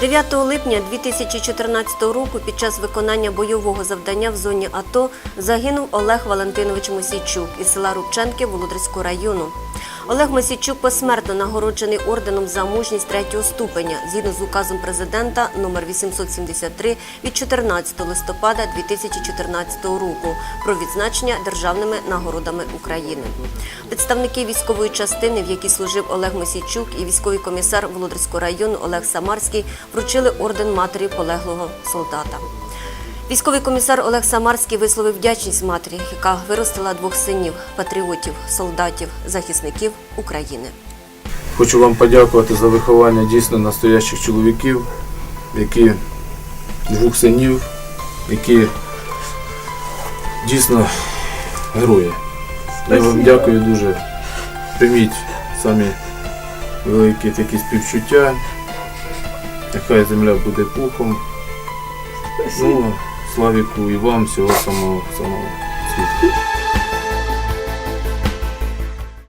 9 липня 2014 року під час виконання бойового завдання в зоні АТО загинув Олег Валентинович Мосійчук із села Рубченки Володарського району. Олег Мосійчук посмертно нагороджений орденом за мужність третього ступеня згідно з указом президента номер 873 від 14 листопада 2014 року про відзначення державними нагородами України. Представники військової частини, в якій служив Олег Мосійчук, і військовий комісар Володарського району Олег Самарський вручили орден матері полеглого солдата. Військовий комісар Олег Самарський висловив вдячність матері, яка виростила двох синів, патріотів, солдатів, захисників України. Хочу вам подякувати за виховання дійсно настоящих чоловіків, які двох синів, які дійсно герої. Я вам дякую дуже. Прийміть самі великі такі співчуття. Нехай земля буде пухом. Ну, Славіку і вам всього самого самого.